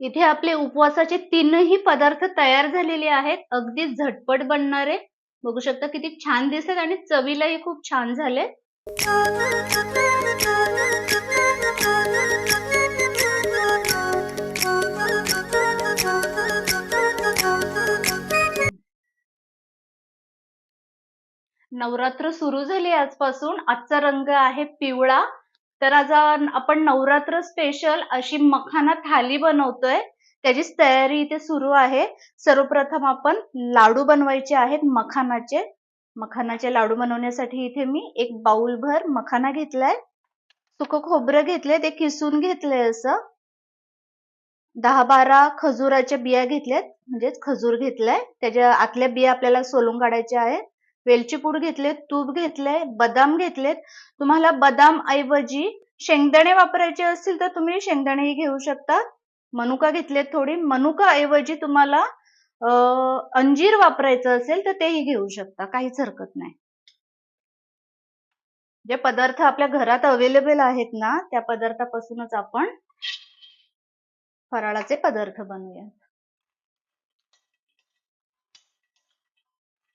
इथे आपले उपवासाचे तीनही पदार्थ तयार झालेले आहेत. अगदी झटपट बनणारे. बघू शकता किती छान दिसत आणि चवीलाही खूप छान झाले. नवरात्र सुरू झाली आजपासून. आजचा रंग आहे पिवळा. तर आज आपण नवरात्र स्पेशल अशी मखाना थाली बनवतोय. त्याचीच तयारी इथे सुरू आहे. सर्वप्रथम आपण लाडू बनवायचे आहेत मखानाचे. मखानाचे लाडू बनवण्यासाठी इथे मी एक बाउल भर मखाना घेतलाय. सुक खोबरं घेतलंय ते किसून घेतलंय असं. दहा बारा खजुराच्या बिया घेतल्यात म्हणजेच खजूर घेतलाय. त्याच्या आतल्या बिया आपल्याला सोलून काढायच्या आहेत. वेलची पूड घेतले तूप घेतले बदाम घेतलेत. तुम्हाला बदाम ऐवजी शेंगदाणे वापरायचे असतील तर तुम्ही शेंगदाणेही घेऊ शकता. मनुका घेतलेत थोडी. मनुका ऐवजी तुम्हाला अंजीर वापरायचं असेल तर तेही घेऊ शकता. काहीच हरकत नाही. जे पदार्थ आपल्या घरात अवेलेबल आहेत ना त्या पदार्थापासूनच आपण फराळाचे पदार्थ बनवूया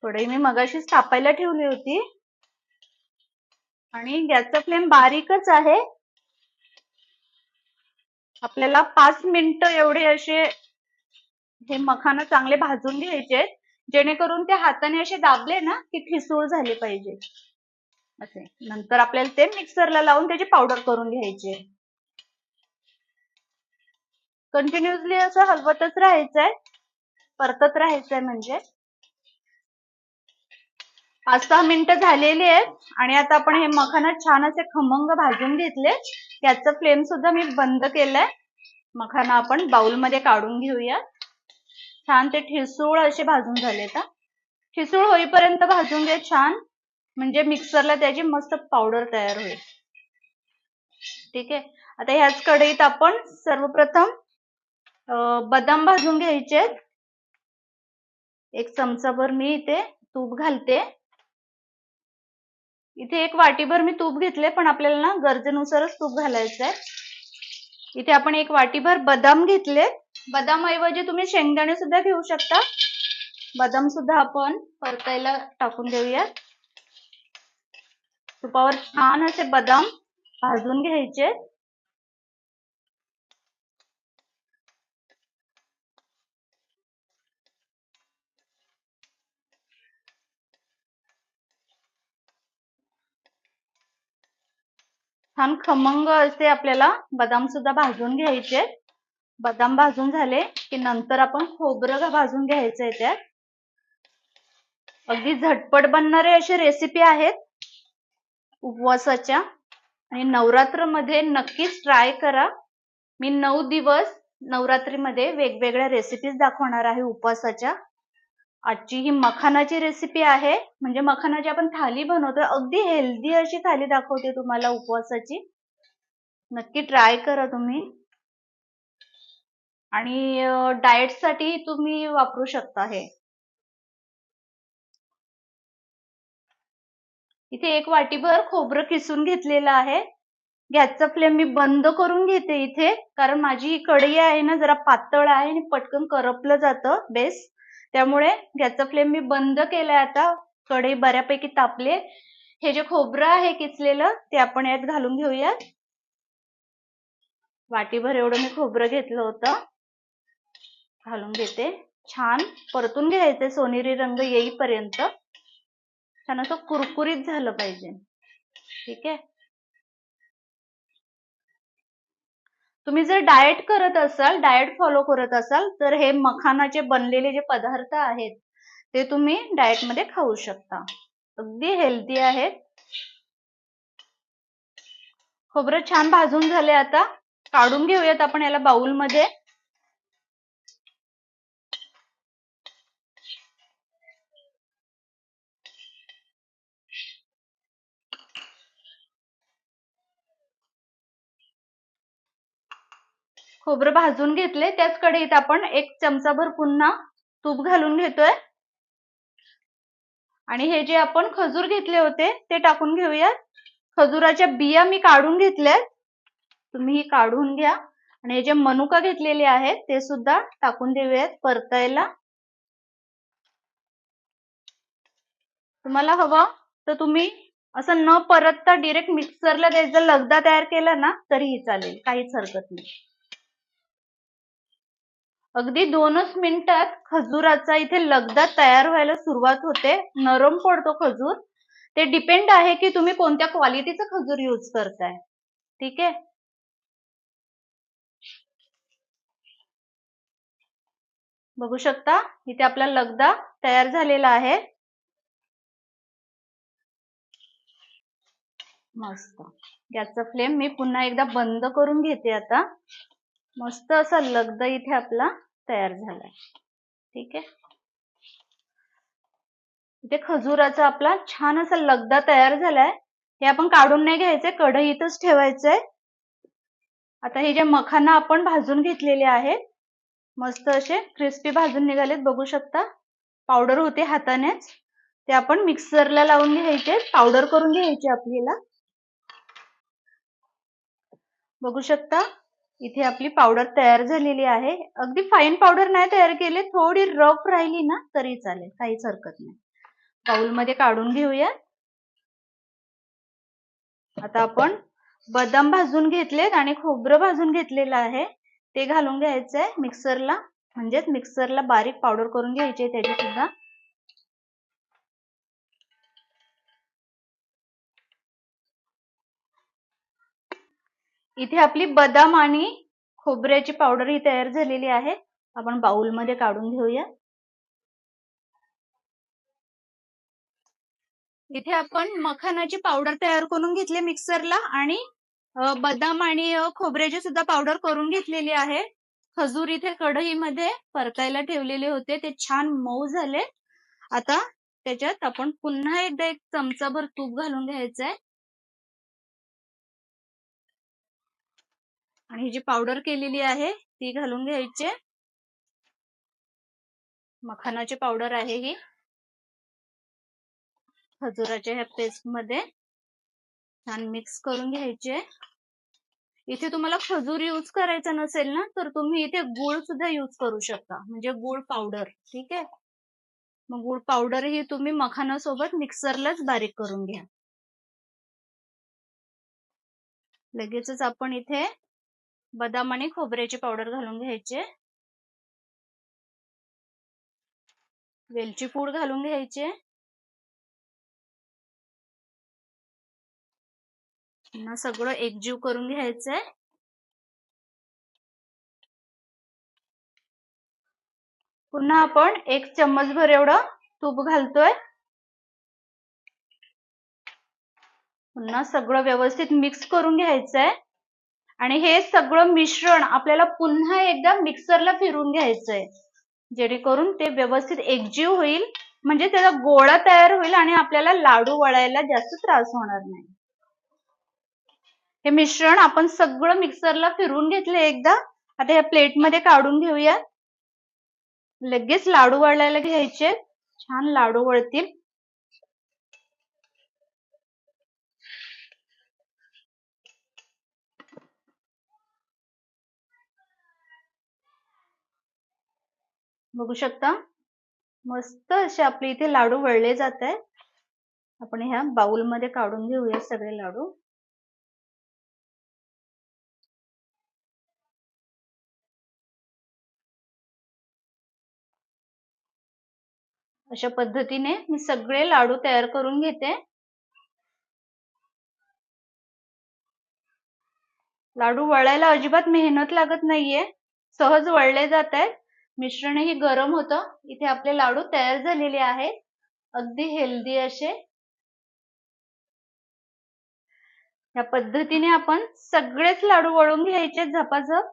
थोडी मी मगाशीच तापायला ठेवली होती. आणि गॅसचा फ्लेम बारीकच आहे. आपल्याला पाच मिनिट एवढे असे हे मखाना चांगले भाजून घ्यायचे जेणेकरून ते हाताने असे दाबले ना की ठिसूळ झाले पाहिजे. असे. नंतर आपल्याला ते मिक्सरला लावून त्याची पावडर करून घ्यायचे कंटिन्युअसली असं हलवतच राहायचंय. परतत राहायचंय म्हणजे. पाच सहा मिनिटं झालेली आहेत आणि आता आपण हे मखाना छान असे खमंग भाजून घेतले. याचा फ्लेम सुद्धा मी बंद केलाय. मखाना आपण बाउलमध्ये काढून घेऊया. छान ते ठिसूळ असे भाजून झाले का ठिसूळ होईपर्यंत भाजून घे छान. म्हणजे मिक्सरला त्याची मस्त पावडर तयार होईल. ठीक आहे? आता ह्याच कढईत आपण सर्वप्रथम बदाम भाजून घ्यायचे. एक चमचाभर मी इथे तूप घालते. इथे एक वाटीभर मी तूप घेतले पण आपल्याला ना गरजेनुसारच तूप घालायचं आहे इथे आपण एक वाटीभर बदाम घेतले. बदामऐवजी तुम्ही शेंगदाणे सुद्धा घेऊ शकता. बदाम सुद्धा आपण परतायला टाकून देऊया. तुपावर छान असे बदाम भाजून घ्यायचे. छान खमंग असे आपल्याला बदाम सुद्धा भाजून घ्यायचे. बदाम भाजून झाले की नंतर आपण खोबरं भाजून घ्यायचंय त्यात अगदी झटपट बनणारे असे रेसिपी आहेत. उपवासाच्या. आणि नवरात्रमध्ये नक्कीच ट्राय करा. मी नऊ दिवस नवरात्रीमध्ये वेगवेगळ्या रेसिपीज दाखवणार आहे उपवासाच्या. आजची ही मखानाची रेसिपी आहे. म्हणजे मखानाची आपण थाली बनवतो अगदी हेल्दी अशी थाली दाखवते तुम्हाला उपवासाची. नक्की ट्राय करा तुम्ही. आणि डाएटसाठी तुम्ही वापरू शकता हे. इथे एक वाटीभर खोबरं किसून घेतलेलं आहे. गॅसचा फ्लेम मी बंद करून घेते इथे. कारण माझी कढई आहे ना जरा पातळ आहे आणि पटकन करपलं जातं बेस त्यामुळे गॅसचा फ्लेम मी बंद केलाय आता. कढई बऱ्यापैकी तापले हे जे खोबरं आहे किचलेलं ते आपण यात घालून घेऊयात वाटीभर एवढं मी खोबरं घेतलं होतं. घालून घेते. छान परतून घ्यायचे सोनेरी रंग येईपर्यंत. छान असं कुरकुरीत झालं पाहिजे. ठीक आहे? तुम्ही जर डाएट करत असाल डाएट फॉलो करत असाल तर हे मखानाचे बनलेले जे पदार्थ आहेत ते तुम्ही डाएटमध्ये खाऊ शकता. अगदी हेल्दी आहेत. खोबरं छान भाजून झाले आता. काढून घेऊयात आपण याला बाउलमध्ये खोबरं भाजून घेतले. त्याच कढईत आपण एक चमचाभर पुन्हा तूप घालून घेतोय. आणि हे जे आपण खजूर घेतले होते ते टाकून घेऊयात. खजुराच्या बिया मी काढून घेतल्यात. तुम्ही ही काढून घ्या. आणि हे जे मनुका घेतलेले आहेत ते सुद्धा टाकून देऊयात परतायला. तुम्हाला हवं तर तुम्ही असं न परतता डिरेक्ट मिक्सरला द्यायचं लगदा तयार केला ना तरीही चालेल. काहीच हरकत नाही. अगदी दोनच मिनिटात खजुराचा इथे लगदा तयार व्हायला सुरुवात होते. नरम पडतो खजूर. ते डिपेंड आहे की तुम्ही कोणत्या क्वालिटीचा खजूर यूज करताय. ठीक आहे? बघू शकता? इथे आपला लगदा तयार झालेला आहे. मस्त. गॅसचा फ्लेम मी पुन्हा एकदा बंद करून घेते आता. मस्त असा लगदा इथे आपला तयार झालाय. ठीक आहे? इथे खजुराचा आपला छान असा लगदा तयार झालाय. हे आपण काढून नाही घ्यायचंय कढईतच ठेवायचंय. आता हे जे मखाना आपण भाजून घेतलेले आहेत मस्त असे क्रिस्पी भाजून निघालेत बघू शकता. पावडर होते हातानेच. ते आपण मिक्सरला लावून घ्यायचे पावडर करून घ्यायचे आपल्याला. बघू शकता. इथे आपली पावडर तयार झालेली आहे. अगदी फाईन पावडर नाही तयार केली थोडी रफ राहिली ना तरी चालेल काहीच हरकत नाही. बाउलमध्ये काढून घेऊया. आता आपण बदाम भाजून घेतलेत आणि खोबरं भाजून घेतलेलं आहे. ते घालून घ्यायचंय मिक्सरला म्हणजेच मिक्सरला बारीक पावडर करून घ्यायची त्याची सुद्धा इथे आपली बदाम आणि खोबऱ्याची पावडर ही तयार झालेली आहे. आपण बाउलमध्ये काढून घेऊया. इथे आपण मखानाची पावडर तयार करून घेतली मिक्सरला आणि बदाम आणि खोबऱ्याची सुद्धा पावडर करून घेतलेली आहे. खजूर इथे कढईमध्ये परतायला ठेवलेले होते. ते छान मऊ झाले आता त्याच्यात आपण पुन्हा एकदा एक चमचाभर तूप घालून घ्यायचंय. आणि जी पावडर केलेली आहे ती घालून घ्यायची. मखानाची पावडर आहे ही. खजुराच्या ह्या पेस्टमध्ये छान मिक्स करून घ्यायचे. इथे तुम्हाला खजूर यूज करायचा नसेल ना तर तुम्ही इथे गुळ सुद्धा यूज करू शकता. म्हणजे गुळ पावडर ठीक आहे? मग गुळ पावडर ही तुम्ही मखानासोबत मिक्सरलाच बारीक करून घ्या. लगेचच आपण इथे बदाम आणि खोबऱ्याची पावडर घालून घ्यायचे. वेलची पूड घालून घ्यायचे. पुन्हा सगळं एकजीव करून घ्यायचंय. पुन्हा आपण एक चम्मचभर एवढं तूप घालतोय. पुन्हा सगळं व्यवस्थित मिक्स करून घ्यायचंय. आणि हे सगळं मिश्रण आपल्याला पुन्हा एकदा मिक्सरला फिरून घ्यायचंय. जेणेकरून ते व्यवस्थित एकजीव होईल म्हणजे त्याचा गोळा तयार होईल आणि आपल्याला लाडू वळायला जास्त त्रास होणार नाही. हे मिश्रण आपण सगळं मिक्सरला फिरून घेतले एकदा. आता या प्लेटमध्ये काढून घेऊया. लगेच लाडू वळायला घ्यायचे. छान लाडू वळतील. बघू शकता. मस्त असे आपले इथे लाडू वळले जात आहे आपण ह्या बाउलमध्ये काढून घेऊया सगळे लाडू. अशा पद्धतीने मी सगळे लाडू तयार करून घेते. लाडू वळायला अजिबात मेहनत लागत नाहीये. सहज वळले जात आहेत मिश्रणही गरम होतं. इथे आपले लाडू तयार झालेले आहेत. अगदी हेल्दी असे. या पद्धतीने आपण सगळेच लाडू वळून घ्यायचे. झपाझप.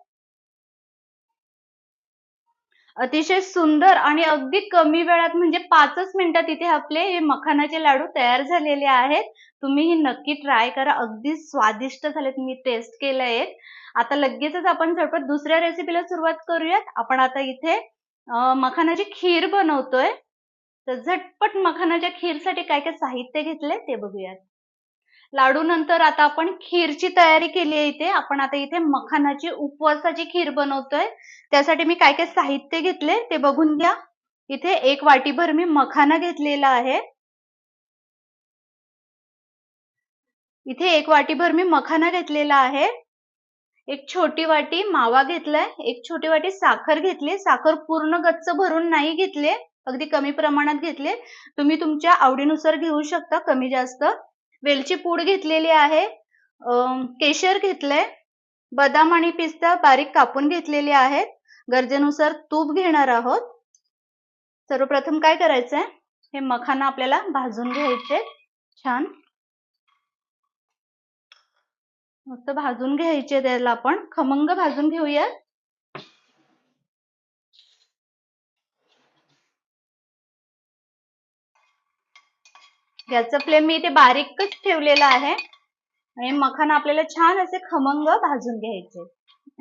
अतिशय सुंदर आणि अगदी कमी वेळात म्हणजे पाचच मिनिटात इथे आपले हे मखानाचे लाडू तयार झालेले आहेत. तुम्ही ही नक्की ट्राय करा. अगदी स्वादिष्ट झालेत. मी टेस्ट केले आहेत आता लगेचच आपण झटपट दुसऱ्या रेसिपीला सुरुवात करूयात. आपण आता इथे मखानाची खीर बनवतोय. तर झटपट मखानाच्या खीरसाठी काय काय साहित्य घेतले ते बघूयात. लाडू नंतर आता आपण खीरची तयारी केली आहे इथे. आपण आता इथे मखानाची उपवासाची खीर बनवतोय. त्यासाठी मी काय काय साहित्य घेतले ते बघून घ्या. इथे एक वाटीभर मी मखाना घेतलेला आहे. इथे एक वाटीभर मी मखाना घेतलेला आहे. एक छोटी वाटी मावा घेतलाय. एक छोटी वाटी साखर घेतली. साखर पूर्ण गच्च भरून नाही घेतले. अगदी कमी प्रमाणात घेतले. तुम्ही तुमच्या आवडीनुसार घेऊ शकता कमी जास्त. वेलची पूड घेतलेली आहे. केशर घेतलंय. बदाम आणि पिस्ता बारीक कापून घेतलेले आहेत. गरजेनुसार तूप घेणार आहोत. सर्वप्रथम काय करायचंय? हे मखाना आपल्याला भाजून घ्यायचे. छान. मस्त भाजून घ्यायचे त्याला आपण. खमंग भाजून घेऊया याचं फ्लेम मी इथे बारीकच ठेवलेला आहे. आणि मखाना आपल्याला छान असे खमंग भाजून घ्यायचे.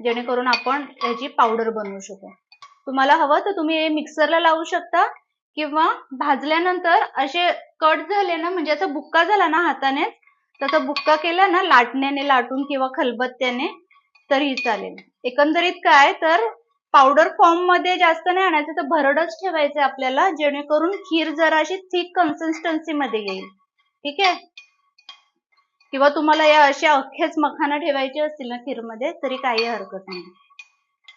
जेणेकरून आपण याची पावडर बनवू शकू. तुम्हाला हवं तर तुम्ही हे मिक्सरला लावू शकता. किंवा भाजल्यानंतर असे कट झाले ना म्हणजे असा बुक्का झाला ना हाताने तसा बुक्का केला ना लाटण्याने लाटून किंवा खलबत्त्याने तरी चालेल. एकंदरीत काय तर पावडर फॉर्ममध्ये जास्त नाही आणायचं तर भरडच ठेवायचं आपल्याला जेणेकरून खीर जरा अशी थिक कन्सिस्टन्सी मध्ये येईल. ठीक आहे? किंवा तुम्हाला या अशा अख्खेच मखाना ठेवायचे असतील ना खीरमध्ये तरी काही हरकत नाही.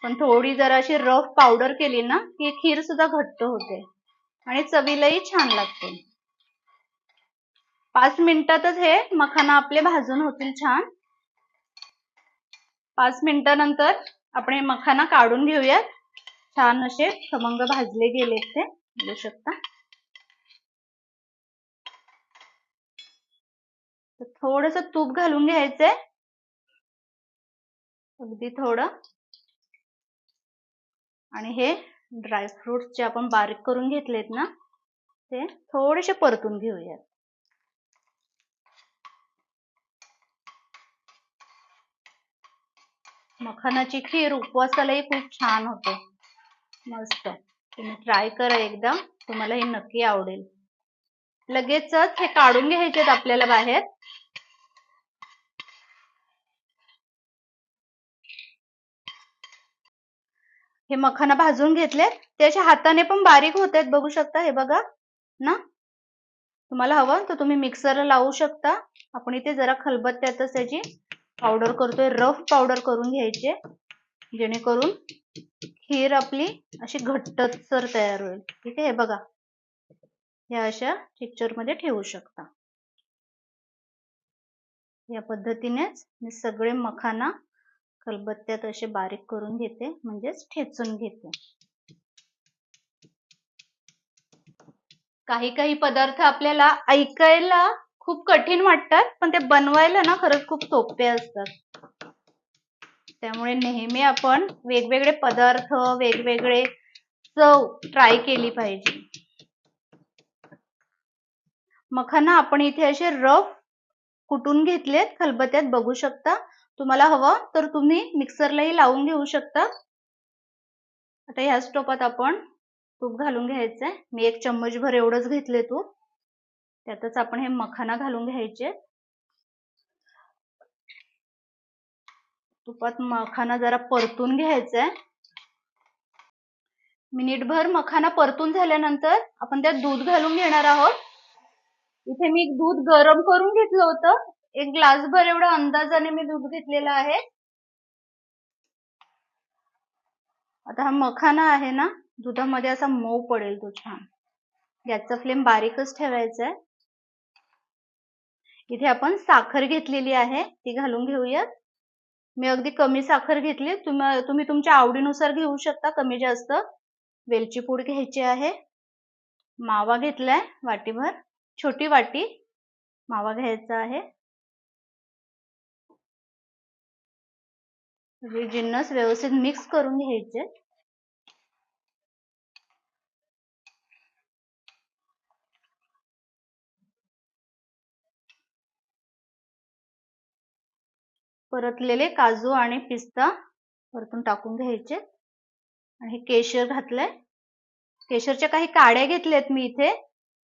पण थोडी जरा अशी रफ पावडर केली ना की खीर सुद्धा घट्ट होते. आणि चवीलाही छान लागते. पाच मिनिटातच हे मखाना आपले भाजून होतील छान. पाच मिनिटानंतर आपण हे मखाना काढून घेऊयात. छान असे खमंग भाजले गेले ते. बघू शकता. थोडस तूप घालून घ्यायचंय. अगदी थोडं. आणि हे ड्रायफ्रुट्स जे आपण बारीक करून घेतलेत ना ते थोडेसे परतून घेऊयात. मखानाची खीर उपवासालाही खूप छान होते. मस्त. तुम्ही ट्राय करा एकदा. तुम्हाला हे नक्की आवडेल. लगेचच हे काढून घ्यायचेत आपल्याला बाहेर. हे मखाना भाजून घेतलेत. ते अशा हाताने पण बारीक होत आहेत. बघू शकता हे बघा. ना? तुम्हाला हवं तर तुम्ही मिक्सरला लावू शकता. आपण इथे जरा खलबत्त्यातच त्याची पावडर करतोय. रफ पावडर करून घ्यायचे. जेणेकरून खीर आपली अशी घट्टसर तयार होईल. ठीक आहे? हे बघा. या अशा पिक्चरमध्ये ठेवू शकता. या पद्धतीनेच मी सगळे मखाना खलबत्त्यात असे बारीक करून घेते. म्हणजेच ठेचून घेते. काही काही पदार्थ आपल्याला ऐकायला खूप कठीण वाटतात पण ते बनवायला ना खरंच खूप सोपे असतात. त्यामुळे नेहमी आपण वेगवेगळे पदार्थ वेगवेगळे चव ट्राय केली पाहिजे. मखाना आपण इथे असे रफ कुटून घेतलेत खलबत्यात बघू शकता. तुम्हाला हवं तर तुम्ही मिक्सरलाही लावून घेऊ शकता. आता ह्या स्टोपात आपण तूप घालून घ्यायचंय. मी एक चम्मच भर एवढंच घेतले तूप. त्यातच आपण हे मखाना घालून घ्यायचे. तुपात मखाना जरा परतून घ्यायचा मिनिटभर मखाना परतून झाल्यानंतर आपण त्यात दूध घालून घेणार आहोत. इथे मी दूध गरम करून घेतलं होतं. एक ग्लासभर एवढा अंदाजाने मी दूध घेतलेलं आहे. आता हा मखाना आहे ना दुधामध्ये असा मऊ पडेल तो छान. गॅसचा फ्लेम बारीकच ठेवायचा आहे इथे आपण साखर घेतलेली आहे ती घालून घेऊयात. मी अगदी कमी साखर घेतली तुम्ही तुमच्या आवडीनुसार घेऊ शकता कमी जास्त. वेलची पूड घ्यायची आहे. मावा घेतलाय वाटीभर. छोटी वाटी मावा घ्यायचा आहे. जिन्नस व्यवस्थित मिक्स करून घ्यायचे. परतलेले काजू आणि पिस्ता परतून टाकून घ्यायचे. आणि हे केशर घातलंय. केशरच्या काही काड्या घेतल्यात मी इथे.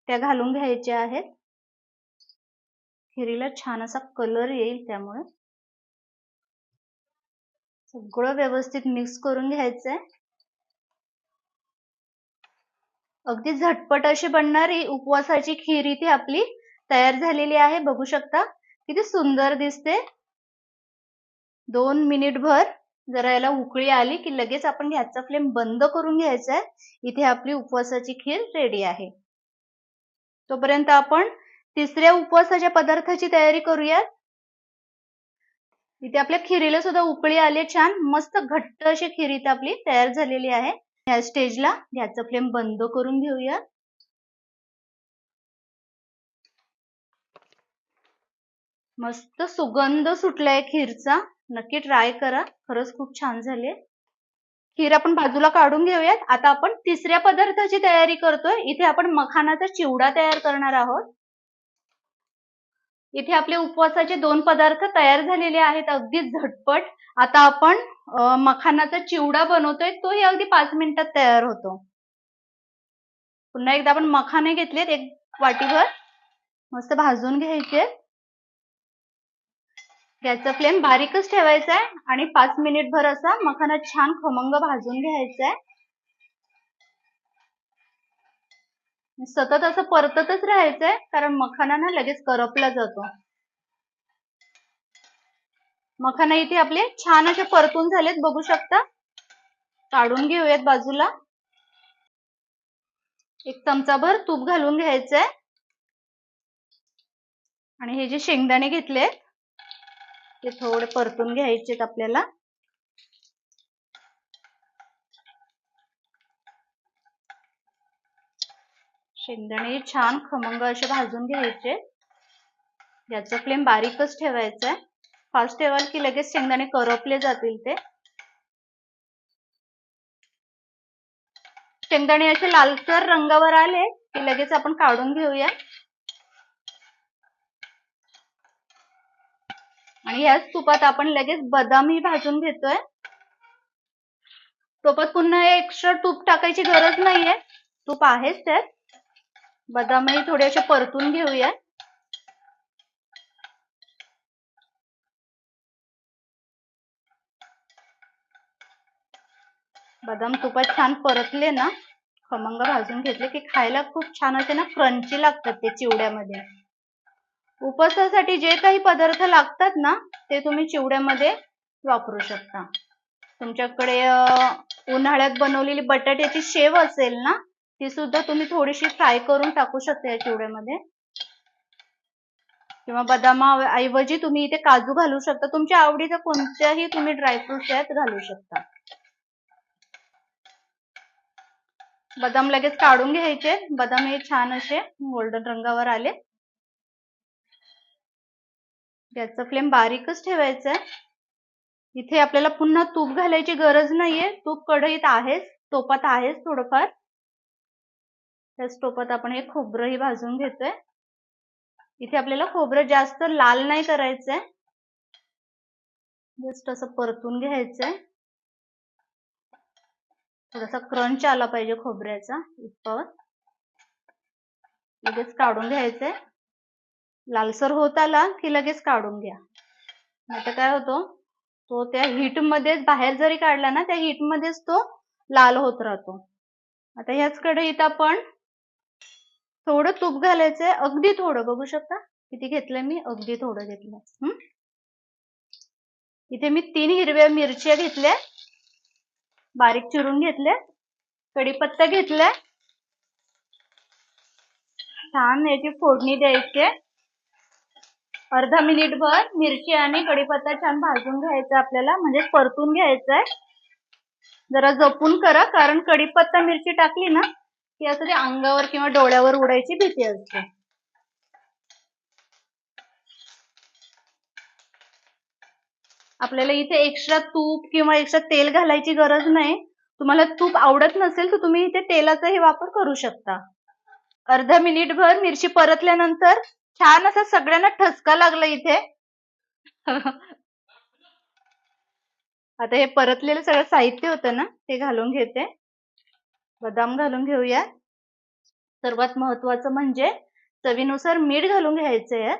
त्या घालून घ्यायच्या आहेत. खिरीला छान असा कलर येईल त्यामुळे. सगळं व्यवस्थित मिक्स करून घ्यायचंय. अगदी झटपट अशी बनणारी उपवासाची खीर इथे आपली तयार झालेली आहे. बघू शकता किती सुंदर दिसते. दोन मिनिट भर जरा याला उकळी आली की लगेच आपण गॅसचा फ्लेम बंद करून घ्यायचा आहे इथे आपली उपवासाची खीर रेडी आहे. तोपर्यंत आपण तिसऱ्या उपवासाच्या पदार्थाची तयारी करूयात. इथे आपल्या खिरीला सुद्धा उकळी आली छान. मस्त घट्ट अशी खीर इथे आपली तयार झालेली आहे. या स्टेजला गॅसचा फ्लेम बंद करून घेऊया मस्त सुगंध सुटलाय खीरचा. नक्की ट्राय करा. खरंच खूप छान झाले खीर आपण बाजूला काढून घेऊयात. आता आपण तिसऱ्या पदार्थाची तयारी करतोय. इथे आपण मखानाचा चिवडा तयार करणार आहोत. इथे आपले उपवासाचे दोन पदार्थ तयार झालेले आहेत. अगदी झटपट. आता आपण मखानाचा चिवडा बनवतोय. तोही अगदी पाच मिनिटात तयार होतो. पुन्हा एकदा आपण मखाने घेतलेत एक वाटीभर. मस्त भाजून घ्यायचे. गॅसचा फ्लेम बारीकच ठेवायचा आहे आणि पाच मिनिट भर असा मखाना छान खमंग भाजून घ्यायचा आहे सतत असं परततच राहायचंय कारण मखाना ना लगेच करपला जातो. मखाना इथे आपले छान असे परतून झालेत बघू शकता. काढून घेऊयात बाजूला. एक चमचाभर तूप घालून घ्यायचंय. आणि हे जे शेंगदाणे घेतले ते थोडे परतून घ्यायचेत आपल्याला. शेंगदाणे छान खमंग असे भाजून घ्यायचे. याचं फ्लेम बारीकच ठेवायचा आहे. फास्ट ठेवाल की लगेच शेंगदाणे करपले जातील ते. शेंगदाणे असे लालसर रंगावर आले की लगेच आपण काढून घेऊया. आणि ह्याच तुपात आपण लगेच बदामही भाजून घेतोय. तुपात पुन्हा एक्स्ट्रा तूप टाकायची गरज नाहीये. तूप आहेच त्यात. बदामही थोडे असे परतून घेऊया. बदाम तुपात छान परतले ना खमंग भाजून घेतले की खायला खूप छान असे ना क्रंची लागतात ते चिवड्यामध्ये. उपवासासाठी जे काही पदार्थ लागतात ना ते तुम्ही चिवड्यामध्ये वापरू शकता. तुमच्याकडे उन्हाळ्यात बनवलेली बटाट्याची शेव असेल ना ती सुद्धा तुम्ही थोडीशी फ्राय करून टाकू शकता या चिवड्यामध्ये. किंवा बदामा ऐवजी तुम्ही इथे काजू घालू शकता. तुमच्या आवडीचं कोणत्याही तुम्ही ड्रायफ्रुट्स आहेत घालू शकता. बदाम लगेच काढून घ्यायचे. बदाम हे छान असे गोल्डन रंगावर आले. गॅसचा फ्लेम बारीकच ठेवायचा आहे इथे आपल्याला पुन्हा तूप घालायची गरज नाहीये. तूप कढईत आहेच तोपात आहेच थोडंफार. त्या टोपात आपण हे खोबरंही भाजून घेतोय. इथे आपल्याला खोबरं जास्त लाल नाही करायचंय. जस्ट असं परतून घ्यायचंय. थोडासा क्रंच आला पाहिजे खोबऱ्याचा इतपत लगेच काढून घ्यायचंय. लालसर होत आला की लगेच काढून घ्या. नाहीतर काय होतो तो त्या हीट मध्येच बाहेर जरी काढला ना त्या हीट मध्येच तो लाल होत राहतो. आता ह्याच कढईत आपण थोडं तूप घालायचंय. अगदी थोडं बघू शकता? किती घेतलंय मी? अगदी थोडं घेतलंय. इथे मी तीन हिरव्या मिरच्या घेतल्या. बारीक चिरून घेतल्या. कढीपत्ता घेतलाय. छान याची फोडणी द्यायची अर्धा मिनिट भर मिरची आणि कढीपत्ता छान भाजून घ्यायचा आपल्याला म्हणजे परतून घ्यायचा आहे जरा जपून करा कारण कढीपत्ता मिरची टाकली ना की असं ते अंगावर किंवा डोळ्यावर उडायची भीती असते. आपल्याला इथे एक्स्ट्रा तूप किंवा एक्स्ट्रा तेल घालायची गरज नाही. तुम्हाला तूप आवडत नसेल तर तुम्ही इथे तेलाचाही वापर करू शकता. अर्धा मिनिट भर मिरची परतल्यानंतर छान असं सगळ्यांना ठसका लागला इथे. आता हे परतलेलं सगळं साहित्य होत ना ते घालून घेते. बदाम घालून घेऊया. सर्वात महत्वाचं म्हणजे चवीनुसार मीठ घालून घ्यायचंय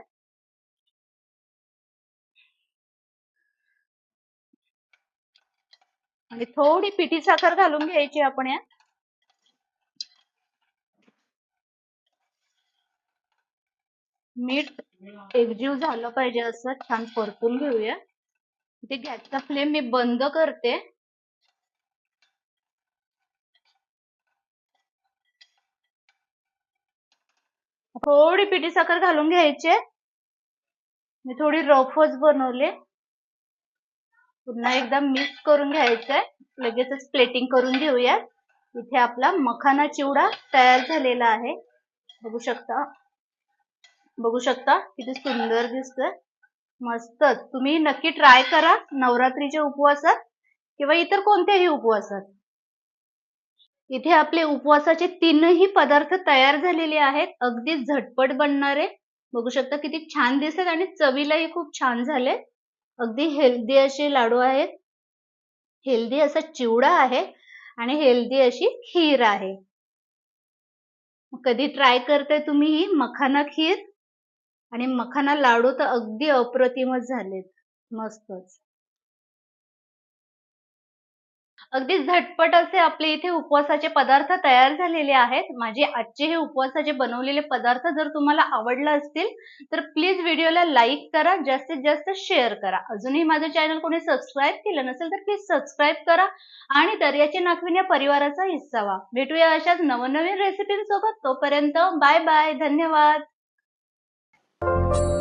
आणि थोडी पिठी साखर घालून घ्यायची आपण यात. मीठ एकजीव झालं पाहिजे असं छान परतून घेऊया. ते गॅसचा फ्लेम मी बंद करते. थोडी पिठी साखर घालून घ्यायची मी थोडी रफच बनवले. पुन्हा एकदा मिक्स करून घ्यायचंय. लगेचच प्लेटिंग करून घेऊया. इथे आपला मखाना चिवडा तयार झालेला आहे. बघू शकता. बघू शकता किती सुंदर दिसतंय. मस्तच तुम्ही नक्की ट्राय करा नवरात्रीच्या उपवासात किंवा इतर कोणत्याही उपवासात. इथे आपले उपवासाचे तीनही पदार्थ तयार झालेले आहेत. अगदी झटपट बनणारे. बघू शकता किती छान दिसत आणि चवीलाही खूप छान झाले अगदी हेल्दी असे लाडू आहेत. हेल्दी असा चिवडा आहे आणि हेल्दी अशी खीर आहे. कधी ट्राय करते तुम्ही ही मखाना खीर? आणि मखाना लाडू तर अगदी अप्रतिमच झालेत. मस्तच. अगदी झटपट असे आपले इथे उपवासाचे पदार्थ तयार झालेले आहेत. माझे आजचे हे उपवासाचे बनवलेले पदार्थ जर तुम्हाला आवडला असतील तर प्लीज व्हिडिओला लाईक करा जास्तीत जास्त शेअर करा. अजूनही माझं चॅनल कोणी सबस्क्राईब केलं नसेल तर प्लीज सबस्क्राईब करा आणि दर्याचे नाखविन या परिवाराचा हिस्सा व्हा. भेटूया अशाच नवनवीन रेसिपींसोबत. तोपर्यंत बाय बाय. धन्यवाद. 嗯。